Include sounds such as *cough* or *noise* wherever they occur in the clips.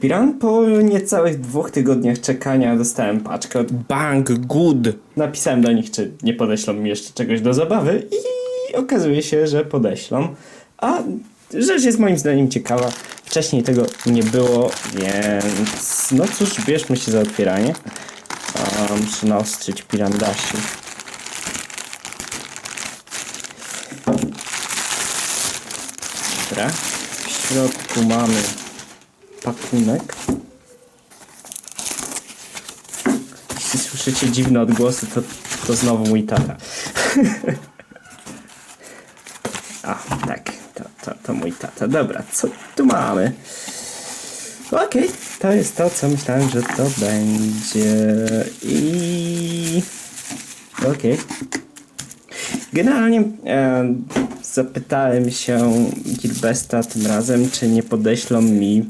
Piran po niecałych dwóch tygodniach czekania dostałem paczkę od Bang, good. Napisałem do nich, czy nie podeślą mi jeszcze czegoś do zabawy i okazuje się, że podeślą. A rzecz jest moim zdaniem ciekawa. Wcześniej tego nie było, więc no cóż, bierzmy się za otwieranie. Muszę naostrzyć pirandashi. Dobra. W środku mamy pakunek. Jeśli słyszycie dziwne odgłosy, to, to znowu mój tata. *laughs* A, tak, to, to, to mój tata. Dobra, co tu mamy? Okej, to jest to, co myślałem, że to będzie. I. Okej. Generalnie e, zapytałem się Gilbesta tym razem, czy nie podeślą mi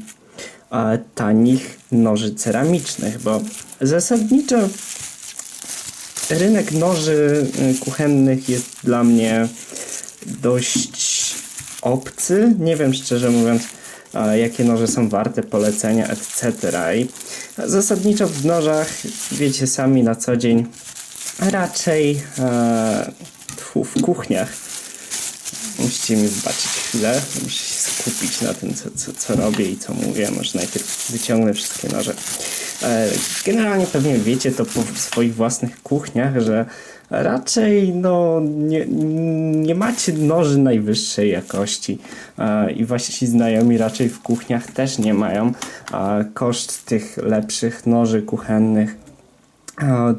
tanich noży ceramicznych, bo zasadniczo rynek noży y, kuchennych jest dla mnie dość obcy. Nie wiem szczerze mówiąc, jakie noże są warte polecenia, etc. I zasadniczo w nożach, wiecie sami na co dzień, raczej e, w kuchniach. Musicie mi wybaczyć chwilę, muszę się skupić na tym, co, co, co robię i co mówię. Może najpierw wyciągnę wszystkie noże. E, Generalnie pewnie wiecie to po swoich własnych kuchniach, że raczej no, nie, nie macie noży najwyższej jakości e, i wasi znajomi raczej w kuchniach też nie mają. A Koszt tych lepszych noży kuchennych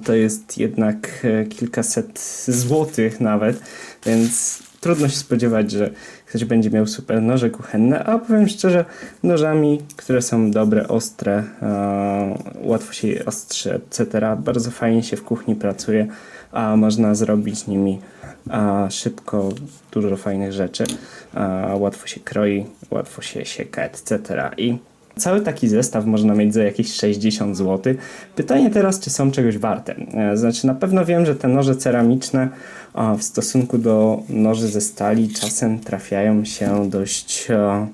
To jest jednak e, kilkaset złotych nawet, więc trudno się spodziewać, że ktoś będzie miał super noże kuchenne, a powiem szczerze, nożami, które są dobre, ostre, e, łatwo się je ostrzy, etc. Bardzo fajnie się w kuchni pracuje, a można zrobić nimi a, szybko dużo fajnych rzeczy, a, łatwo się kroi, łatwo się sieka, etc. I Cały taki zestaw można mieć za jakieś 60 zł. Pytanie teraz, czy są czegoś warte. E, Znaczy, na pewno wiem, że te noże ceramiczne w stosunku do noży ze stali czasem trafiają się dość e,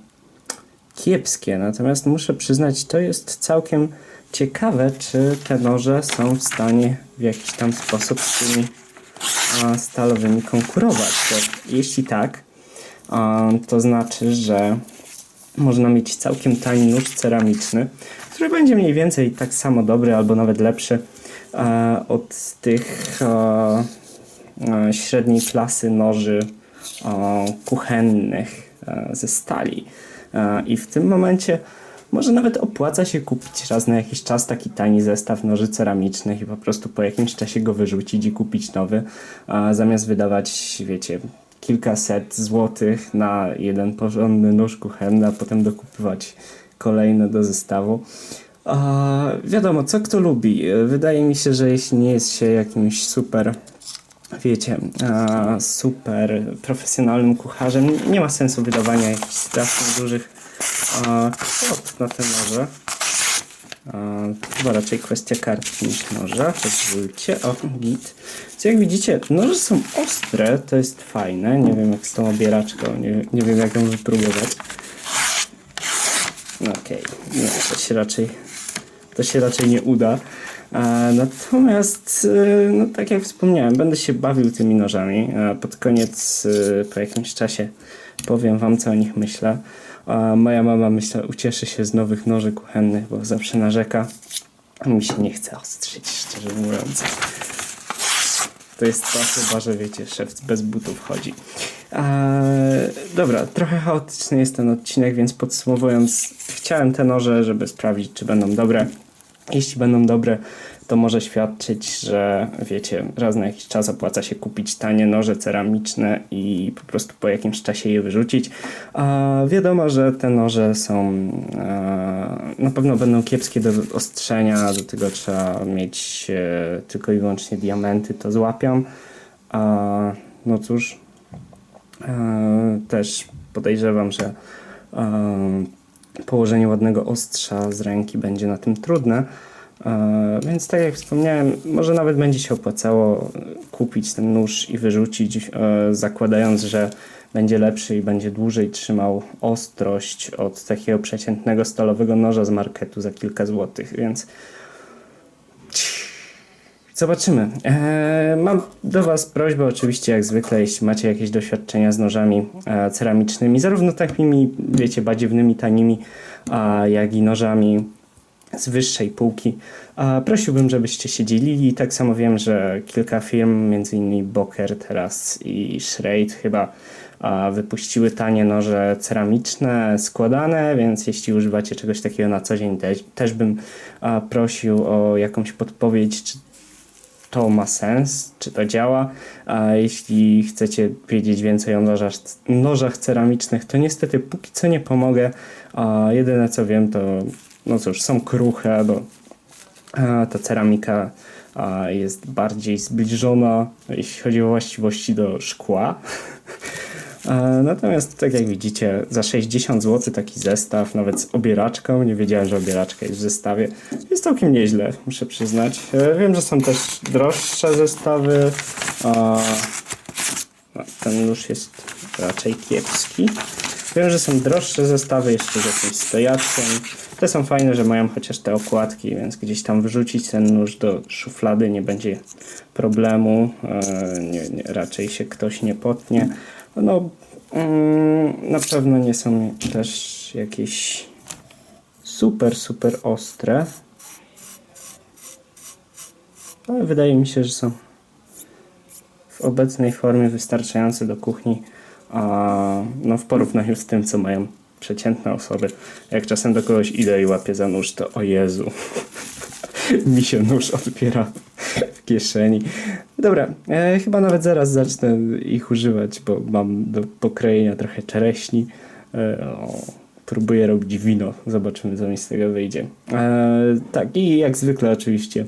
kiepskie. Natomiast muszę przyznać, to jest całkiem ciekawe, czy te noże są w stanie w jakiś tam sposób z tymi stalowymi konkurować. Jeśli tak, to znaczy, że można mieć całkiem tani nóż ceramiczny, który będzie mniej więcej tak samo dobry albo nawet lepszy e, od tych e, e, średniej klasy noży e, kuchennych e, ze stali. E, I w tym momencie może nawet opłaca się kupić raz na jakiś czas taki tani zestaw noży ceramicznych i po prostu po jakimś czasie go wyrzucić i kupić nowy, a zamiast wydawać, wiecie, kilkaset złotych na jeden porządny nóż kuchenny, a potem dokupywać kolejne do zestawu. A, wiadomo, co kto lubi. Wydaje mi się, że jeśli nie jest się jakimś super wiecie, super profesjonalnym kucharzem, nie ma sensu wydawania jakichś strasznie dużych kwot na te noże. A, chyba raczej kwestia kartki niż noża. Pozwólcie. O, git. Co jak widzicie, noże są ostre, to jest fajne. Nie wiem jak z tą obieraczką, nie, nie wiem jak ją wypróbować. Okej, nie, to się raczej to się raczej nie uda. Natomiast, e, no tak jak wspomniałem, będę się bawił tymi nożami. Pod koniec, e, po jakimś czasie, powiem Wam, co o nich myślę. A Moja mama, myślę, ucieszy się z nowych noży kuchennych, bo zawsze narzeka. A mi się nie chce ostrzyć, szczerze mówiąc. To jest to chyba, że wiecie, szef bez butów chodzi. Eee, dobra, trochę chaotyczny jest ten odcinek, więc podsumowując, chciałem te noże, żeby sprawdzić, czy będą dobre. Jeśli będą dobre, to może świadczyć, że wiecie, raz na jakiś czas opłaca się kupić tanie noże ceramiczne i po prostu po jakimś czasie je wyrzucić. A wiadomo, że te noże są e, na pewno będą kiepskie do ostrzenia, do tego trzeba mieć e, tylko i wyłącznie diamenty, to złapią. A, no cóż, e, też podejrzewam, że położenie ładnego ostrza z ręki będzie na tym trudne. E, Więc tak jak wspomniałem, może nawet będzie się opłacało kupić ten nóż i wyrzucić, e, zakładając, że będzie lepszy i będzie dłużej trzymał ostrość od takiego przeciętnego stalowego noża z marketu za kilka złotych, więc Zobaczymy. Eee, mam do Was prośbę, oczywiście, jak zwykle, jeśli macie jakieś doświadczenia z nożami e, ceramicznymi, zarówno takimi, wiecie, badziewnymi, tanimi, a, jak i nożami z wyższej półki. Prosiłbym, żebyście się dzielili. Tak samo wiem, że kilka firm, m.in. Boker teraz i Schreit chyba, wypuściły tanie noże ceramiczne, składane, więc jeśli używacie czegoś takiego na co dzień, też, też bym prosił o jakąś podpowiedź, czy to ma sens, czy to działa. A jeśli chcecie wiedzieć więcej o nożach, nożach ceramicznych, to niestety póki co nie pomogę. A jedyne co wiem, to no cóż, są kruche, bo a, ta ceramika a, jest bardziej zbliżona, jeśli chodzi o właściwości do szkła. *laughs* E, Natomiast, tak jak widzicie, za 60 zł taki zestaw, nawet z obieraczką, nie wiedziałem, że obieraczka jest w zestawie, jest całkiem nieźle, muszę przyznać. E, Wiem, że są też droższe zestawy, no, ten nóż jest raczej kiepski. Wiem, że są droższe zestawy jeszcze z jakimś stojaczkiem. Te są fajne, że mają chociaż te okładki, więc gdzieś tam wrzucić ten nóż do szuflady nie będzie problemu. E, Nie, nie, raczej się ktoś nie potnie. No, mm, na pewno nie są też jakieś super, super ostre. Ale wydaje mi się, że są w obecnej formie wystarczające do kuchni, a no w porównaniu z tym, co mają przeciętne osoby. Jak czasem do kogoś idę i łapię za nóż, to o Jezu, *laughs* mi się nóż odpiera w kieszeni. Dobra, e, chyba nawet zaraz zacznę ich używać, bo mam do pokrojenia trochę czereśni. E, o, próbuję robić wino, zobaczymy co mi z tego wyjdzie. E, tak, i jak zwykle oczywiście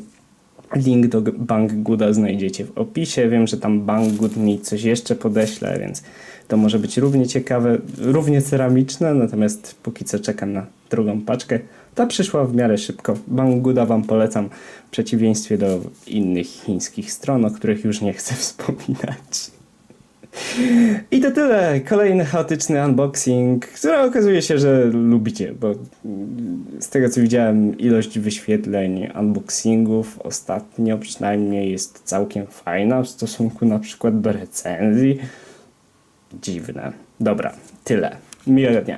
Link do Bank Gooda znajdziecie w opisie. Wiem, że tam Bank Good mi coś jeszcze podeślę, więc to może być równie ciekawe, równie ceramiczne, natomiast póki co czekam na drugą paczkę. Ta przyszła w miarę szybko. Bank Gooda Wam polecam w przeciwieństwie do innych chińskich stron, o których już nie chcę *laughs* wspominać. I to tyle. Kolejny chaotyczny unboxing, który okazuje się, że lubicie, bo z tego co widziałem, ilość wyświetleń unboxingów ostatnio przynajmniej jest całkiem fajna w stosunku na przykład do recenzji. Dziwne. Dobra, tyle. Miłego dnia.